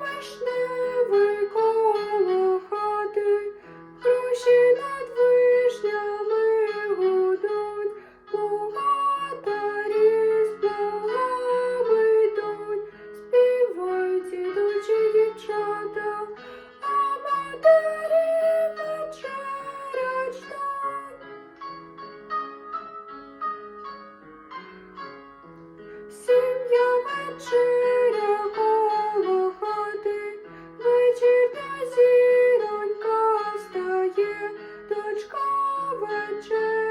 Вишневий коло вишнями гудуть, Плугатарі з плугами йдуть, дівчата, А матері. Сім'я вечеря church.